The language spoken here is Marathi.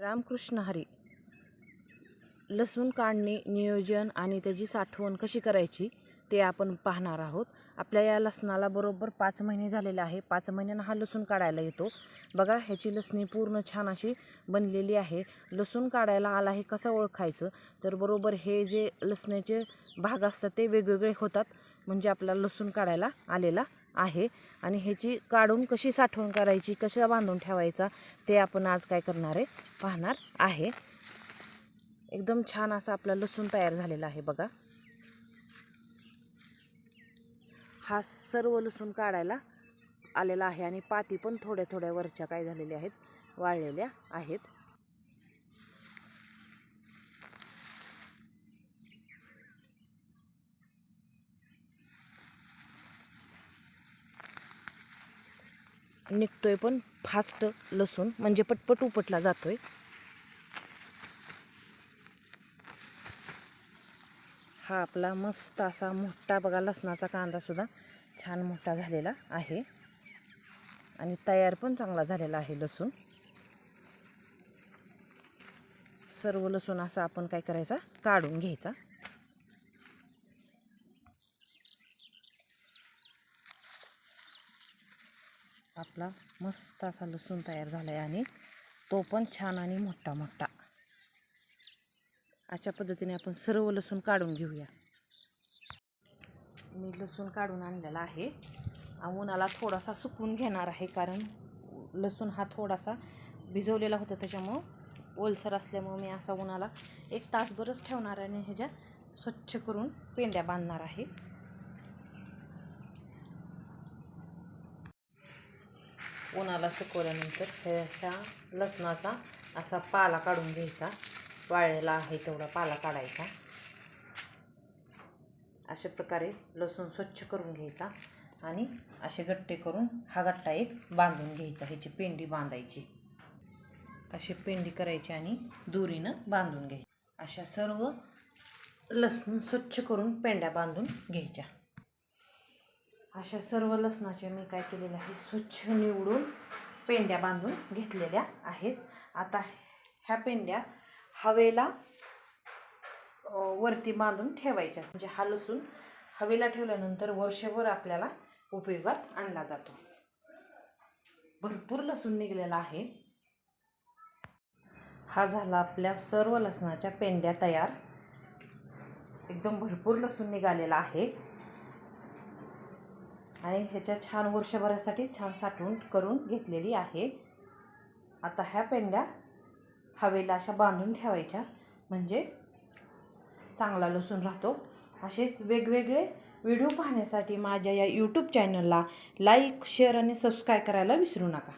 रामकृष्ण हरी. लसूण काढणे नियोजन आणि त्याची साठवण कशी करायची? ते आपण पाहणार आहोत. आपल्या या लसणाला बरोबर पाच महिने झालेले आहे. पाच महिन्यांना हा लसूण काढायला येतो. बघा ह्याची लसणी पूर्ण छान अशी बनलेली आहे. लसूण काढायला आला हे कसं ओळखायचं? तर बरोबर हे जे लसण्याचे भाग असतात ते वेगवेगळे होतात. म्हणजे आपला लसूण काढायला आलेला आहे. आणि ह्याची काढून कशी साठवण करायची कशा बांधून ठेवायचा ते आपण आज काय करणार आहे पाहणार आहे. एकदम छान असा आपला लसूण तयार झालेला आहे बघा. हा सर्व लसूण काढायला आलेला आहे आणि पाती पण थोड्या थोड्या वरच्या काय झालेल्या आहेत वाळलेल्या आहेत. निघतोय पण फास्ट लसूण म्हणजे पटपट उपटला जातोय. हा आपला मस्त असा मोठा बघा लसणाचा कांदासुद्धा छान मोठा झालेला आहे. आणि तयार पण चांगला झालेला आहे लसूण. सर्व लसूण असा आपण काय करायचा? काढून घ्यायचा. आपला मस्त असा लसूण तयार झाला आहे आणि तो पण छान आणि मोठा मोठा अशा पद्धतीने आपण सर्व लसूण काढून घेऊया. मी लसूण काढून आणलेला आहे. उन्हाला थोडासा सुकवून घेणार आहे कारण लसूण हा थोडासा भिजवलेला होता त्याच्यामुळं ओलसर असल्यामुळं मी असा उन्हाला एक तासभरच ठेवणार आणि ह्याच्या स्वच्छ करून पेंड्या बांधणार आहे. उन्हाला सुकवल्यानंतर ह्याच्या लसणाचा असा पाला काढून घ्यायचा. वाळलेला आहे तेवढा पाला काढायचा. अशा प्रकारे लसूण स्वच्छ करून घ्यायचा आणि असे गट्टे करून हा गट्टा एक बांधून घ्यायचा ह्याची पेंडी बांधायची. अशी पेंडी करायची आणि दोरीनं बांधून घ्यायची. अशा सर्व लसूण स्वच्छ करून पेंड्या बांधून घ्यायच्या. अशा सर्व लसणाचे मी काय केलेलं आहे स्वच्छ निवडून पेंड्या बांधून घेतलेल्या आहेत. आता ह्या पेंड्या हवेला वरती बांधून ठेवायच्या म्हणजे हा लसूण हवेला ठेवल्यानंतर वर्षभर आपल्याला उपयोगात आणला जातो. भरपूर लसूण निघलेला आहे. हा झाला आपल्या सर्व लसणाच्या पेंड्या तयार. एकदम भरपूर लसूण निघालेला आहे. आणि ह्याच्या छान वर्षभरासाठी छान साठवून करून घेतलेली आहे. आता ह्या पेंड्या हवेला अशा बांधून ठेवायच्या. म्हणजे चांगला लसूण राहतो. असेच वेगवेगळे व्हिडिओ पाहण्यासाठी माझ्या या यूट्यूब चॅनलला लाईक शेअर आणि सबस्क्राईब करायला विसरू नका.